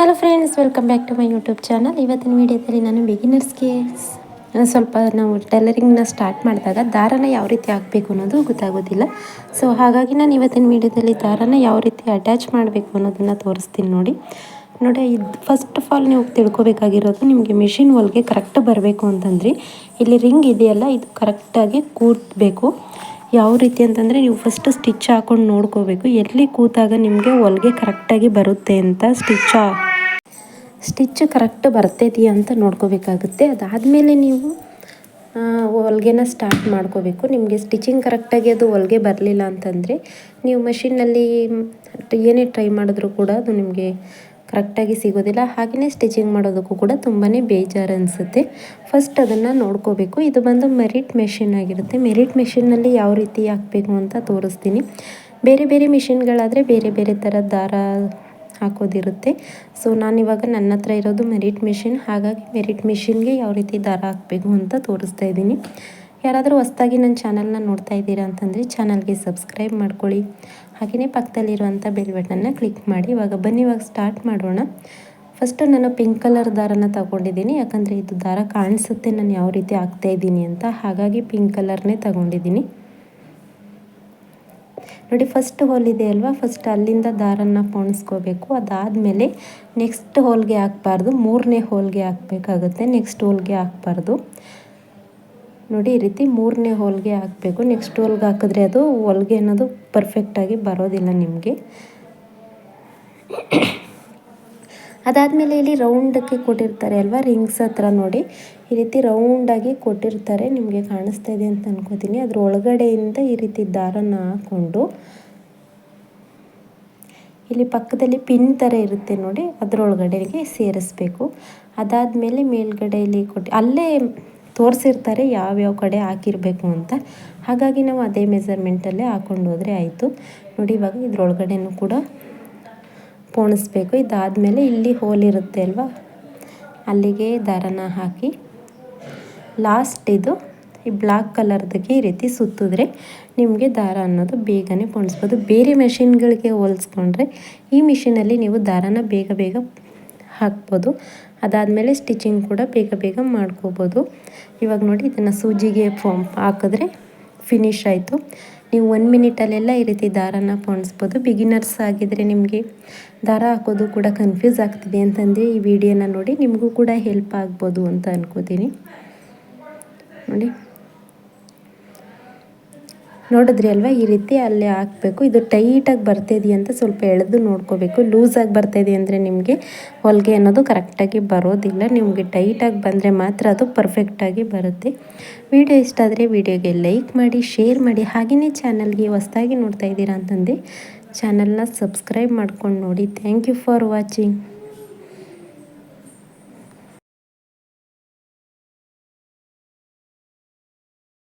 Hello friends welcome back to my YouTube channel ಇವತ್ತಿನ ವೀಡಿಯೋದಲ್ಲಿ ನಾನು ಬಿಗಿನರ್ಸ್ಗೆ ಸ್ವಲ್ಪ ನಾವು ಟೈಲರಿಂಗ್ನ ಸ್ಟಾರ್ಟ್ ಮಾಡಿದಾಗ ದಾರನ ಯಾವ ರೀತಿ ಹಾಕಬೇಕು ಅನ್ನೋದು ಗೊತ್ತಾಗೋದಿಲ್ಲ. ಸೊ ಹಾಗಾಗಿ ನಾನು ಇವತ್ತಿನ ವೀಡಿಯೋದಲ್ಲಿ ದಾರನ ಯಾವ ರೀತಿ ಅಟ್ಯಾಚ್ ಮಾಡಬೇಕು ಅನ್ನೋದನ್ನು ತೋರಿಸ್ತೀನಿ ನೋಡಿ. ನೋಡಿ, ಇದು ಫಸ್ಟ್ ಆಫ್ ಆಲ್ ನೀವು ತಿಳ್ಕೊಬೇಕಾಗಿರೋದು ನಿಮಗೆ ಮಿಷಿನ್ ಒಳಗೆ ಕರೆಕ್ಟ್ ಬರಬೇಕು ಅಂತಂದ್ರೆ. ಇಲ್ಲಿ ರಿಂಗ್ ಇದೆಯಲ್ಲ, ಇದು ಕರೆಕ್ಟಾಗಿ ಕೂತ್ಬೇಕು ಯಾವ ರೀತಿ ಅಂತಂದರೆ ನೀವು ಫಸ್ಟ್ ಸ್ಟಿಚ್ ಹಾಕೊಂಡು ನೋಡ್ಕೋಬೇಕು. ಎಲ್ಲಿ ಕೂತಾಗ ನಿಮಗೆ ಹೊಲಿಗೆ ಕರೆಕ್ಟಾಗಿ ಬರುತ್ತೆ ಅಂತ ಸ್ಟಿಚ್ ಸ್ಟಿಚ್ ಕರೆಕ್ಟ್ ಬರ್ತೈತಿ ಅಂತ ನೋಡ್ಕೋಬೇಕಾಗುತ್ತೆ. ಅದಾದಮೇಲೆ ನೀವು ಹೊಲಿಗೆನ ಸ್ಟಾರ್ಟ್ ಮಾಡ್ಕೋಬೇಕು. ನಿಮಗೆ ಸ್ಟಿಚಿಂಗ್ ಕರೆಕ್ಟಾಗಿ ಅದು ಹೊಲಿಗೆ ಬರಲಿಲ್ಲ ಅಂತಂದರೆ, ನೀವು ಮಷಿನ್ನಲ್ಲಿ ಏನೇ ಟ್ರೈ ಮಾಡಿದ್ರೂ ಕೂಡ ಅದು ನಿಮಗೆ ಕರೆಕ್ಟಾಗಿ ಸಿಗೋದಿಲ್ಲ. ಹಾಗೆಯೇ ಸ್ಟಿಚಿಂಗ್ ಮಾಡೋದಕ್ಕೂ ಕೂಡ ತುಂಬಾ ಬೇಜಾರು ಅನಿಸುತ್ತೆ. ಫಸ್ಟ್ ಅದನ್ನು ನೋಡ್ಕೋಬೇಕು. ಇದು ಬಂದು ಮೆರಿಟ್ ಮೆಷಿನ್ ಆಗಿರುತ್ತೆ. ಮೆರಿಟ್ ಮೆಷಿನ್ನಲ್ಲಿ ಯಾವ ರೀತಿ ಹಾಕಬೇಕು ಅಂತ ತೋರಿಸ್ತೀನಿ. ಬೇರೆ ಬೇರೆ ಮಿಷಿನ್ಗಳಾದರೆ ಬೇರೆ ಬೇರೆ ಥರ ದಾರ ಹಾಕೋದಿರುತ್ತೆ. ಸೊ ನಾನಿವಾಗ ನನ್ನ ಹತ್ರ ಇರೋದು ಮೆರಿಟ್ ಮಿಷಿನ್ ಹಾಗಾಗಿ ಮೆರಿಟ್ ಮಿಷಿನ್ಗೆ ಯಾವ ರೀತಿ ದಾರ ಹಾಕಬೇಕು ಅಂತ ತೋರಿಸ್ತಾ ಇದ್ದೀನಿ. ಯಾರಾದರೂ ಹೊಸ್ದಾಗಿ ನನ್ನ ಚಾನಲ್ನ ನೋಡ್ತಾ ಇದ್ದೀರಾ ಅಂತಂದರೆ ಚಾನಲ್ಗೆ ಸಬ್ಸ್ಕ್ರೈಬ್ ಮಾಡ್ಕೊಳ್ಳಿ. ಹಾಗೆಯೇ ಪಕ್ಕದಲ್ಲಿರುವಂಥ ಬೆಲ್ ಬಟನ್ನ ಕ್ಲಿಕ್ ಮಾಡಿ. ಇವಾಗ ಬನ್ನಿ, ಇವಾಗ ಸ್ಟಾರ್ಟ್ ಮಾಡೋಣ. ಫಸ್ಟು ನಾನು ಪಿಂಕ್ ಕಲರ್ ದಾರನ ತಗೊಂಡಿದ್ದೀನಿ. ಯಾಕಂದರೆ ಇದು ದಾರ ಕಾಣಿಸುತ್ತೆ, ನಾನು ಯಾವ ರೀತಿ ಹಾಕ್ತಾ ಇದ್ದೀನಿ ಅಂತ. ಹಾಗಾಗಿ ಪಿಂಕ್ ಕಲರ್ನೇ ತಗೊಂಡಿದ್ದೀನಿ. ನೋಡಿ, ಫಸ್ಟ್ ಹೋಲ್ ಇದೆ ಅಲ್ವಾ? ಫಸ್ಟ್ ಅಲ್ಲಿಂದ ದಾರನ ಪೋಣಿಸ್ಕೋಬೇಕು. ಅದಾದಮೇಲೆ ನೆಕ್ಸ್ಟ್ ಹೋಲ್ಗೆ ಹಾಕ್ಬಾರ್ದು. ಮೂರನೇ ಹೋಲ್ಗೆ ಹಾಕಬೇಕಾಗುತ್ತೆ. ನೆಕ್ಸ್ಟ್ ಹೋಲ್ಗೆ ಹಾಕ್ಬಾರ್ದು. ನೋಡಿ ಈ ರೀತಿ ಮೂರನೇ ಹೋಲ್ಗೆ ಹಾಕಬೇಕು. ನೆಕ್ಸ್ಟ್ ಹೋಲ್ಗೆ ಹಾಕಿದ್ರೆ ಅದು ಹೊಲ್ಗೆ ಅನ್ನೋದು ಪರ್ಫೆಕ್ಟಾಗಿ ಬರೋದಿಲ್ಲ ನಿಮಗೆ. ಅದಾದಮೇಲೆ ಇಲ್ಲಿ ರೌಂಡಕ್ಕೆ ಕೊಟ್ಟಿರ್ತಾರೆ ಅಲ್ವಾ? ರಿಂಗ್ಸ್ ಹತ್ರ ನೋಡಿ. ಈ ರೀತಿ ರೌಂಡಾಗಿ ಕೊಟ್ಟಿರ್ತಾರೆ. ನಿಮಗೆ ಕಾಣಿಸ್ತಾ ಇದೆ ಅಂತ ಅನ್ಕೋತೀನಿ. ಅದ್ರ ಒಳಗಡೆಯಿಂದ ಈ ರೀತಿ ದಾರನ ಹಾಕ್ಕೊಂಡು ಇಲ್ಲಿ ಪಕ್ಕದಲ್ಲಿ ಪಿನ್ ಥರ ಇರುತ್ತೆ ನೋಡಿ. ಅದರೊಳಗಡೆಗೆ ಸೇರಿಸ್ಬೇಕು. ಅದಾದಮೇಲೆ ಮೇಲ್ಗಡೆಯಲ್ಲಿ ಕೊಟ್ಟು ಅಲ್ಲೇ ತೋರಿಸಿರ್ತಾರೆ, ಯಾವ್ಯಾವ ಕಡೆ ಹಾಕಿರಬೇಕು ಅಂತ. ಹಾಗಾಗಿ ನಾವು ಅದೇ ಮೆಸರ್ಮೆಂಟಲ್ಲೇ ಹಾಕ್ಕೊಂಡೋದ್ರೆ ಹೋದರೆ ಆಯಿತು. ನೋಡಿ, ಇವಾಗ ಇದ್ರೊಳಗಡೆನೂ ಕೂಡ ಪೋಣಿಸ್ಬೇಕು. ಇದಾದಮೇಲೆ ಇಲ್ಲಿ ಹೋಲ್ ಇರುತ್ತೆ ಅಲ್ವಾ? ಅಲ್ಲಿಗೆ ದಾರನ ಹಾಕಿ. ಲಾಸ್ಟ್ ಇದು ಈ ಬ್ಲಾಕ್ ಕಲರ್ದಕ್ಕೆ ಈ ರೀತಿ ಸುತ್ತಿದ್ರೆ ನಿಮಗೆ ದಾರ ಅನ್ನೋದು ಬೇಗನೆ ಪೋಣಿಸ್ಬೋದು. ಬೇರೆ ಮೆಷಿನ್ಗಳಿಗೆ ಹೋಲಿಸ್ಕೊಂಡ್ರೆ ಈ ಮಿಷಿನಲ್ಲಿ ನೀವು ದಾರನ ಬೇಗ ಬೇಗ ಹಾಕ್ಬೋದು. ಅದಾದಮೇಲೆ ಸ್ಟಿಚಿಂಗ್ ಕೂಡ ಬೇಗ ಬೇಗ ಮಾಡ್ಕೋಬೋದು. ಇವಾಗ ನೋಡಿ ಇದನ್ನು ಸೂಜಿಗೆ ಫೋಮ್ ಹಾಕಿದ್ರೆ ಫಿನಿಶ್ ಆಯಿತು. ನೀವು ಒನ್ ಮಿನಿಟಲ್ಲೆಲ್ಲ ಈ ರೀತಿ ದಾರನ ಪೋಣಿಸ್ಬೋದು. ಬಿಗಿನರ್ಸ್ ಆಗಿದ್ರೆ ನಿಮಗೆ ದಾರ ಹಾಕೋದು ಕೂಡ ಕನ್ಫ್ಯೂಸ್ ಆಗ್ತಿದೆ ಅಂತಂದರೆ ಈ ವಿಡಿಯೋನ ನೋಡಿ ನಿಮಗೂ ಕೂಡ ಹೆಲ್ಪ್ ಆಗ್ಬೋದು ಅಂತ ಅನ್ಕೋತೀನಿ. ನೋಡಿ. ನೋಡಿದ್ರಿ ಅಲ್ವಾ? ಈ ರೀತಿ ಅಲ್ಲಿ ಹಾಕಬೇಕು. ಇದು ಟೈಟಾಗಿ ಬರ್ತಾಯಿದೆಯಾ ಅಂತ ಸ್ವಲ್ಪ ಎಳೆದು ನೋಡ್ಕೋಬೇಕು. ಲೂಸಾಗಿ ಬರ್ತಾಯಿದೆ ಅಂದರೆ ನಿಮಗೆ ಹೊಲಿಗೆ ಅನ್ನೋದು ಕರೆಕ್ಟಾಗಿ ಬರೋದಿಲ್ಲ. ನಿಮಗೆ ಟೈಟಾಗಿ ಬಂದರೆ ಮಾತ್ರ ಅದು ಪರ್ಫೆಕ್ಟಾಗಿ ಬರುತ್ತೆ. ವಿಡಿಯೋ ಇಷ್ಟ ಆದರೆ ವಿಡಿಯೋಗೆ ಲೈಕ್ ಮಾಡಿ ಶೇರ್ ಮಾಡಿ. ಹಾಗೆಯೇ ಚಾನಲ್ಗೆ ಹೊಸ್ದಾಗಿ ನೋಡ್ತಾ ಇದ್ದೀರಾ ಅಂತಂದು ಚಾನಲ್ನ ಸಬ್ಸ್ಕ್ರೈಬ್ ಮಾಡ್ಕೊಂಡು ನೋಡಿ. Thank you for watching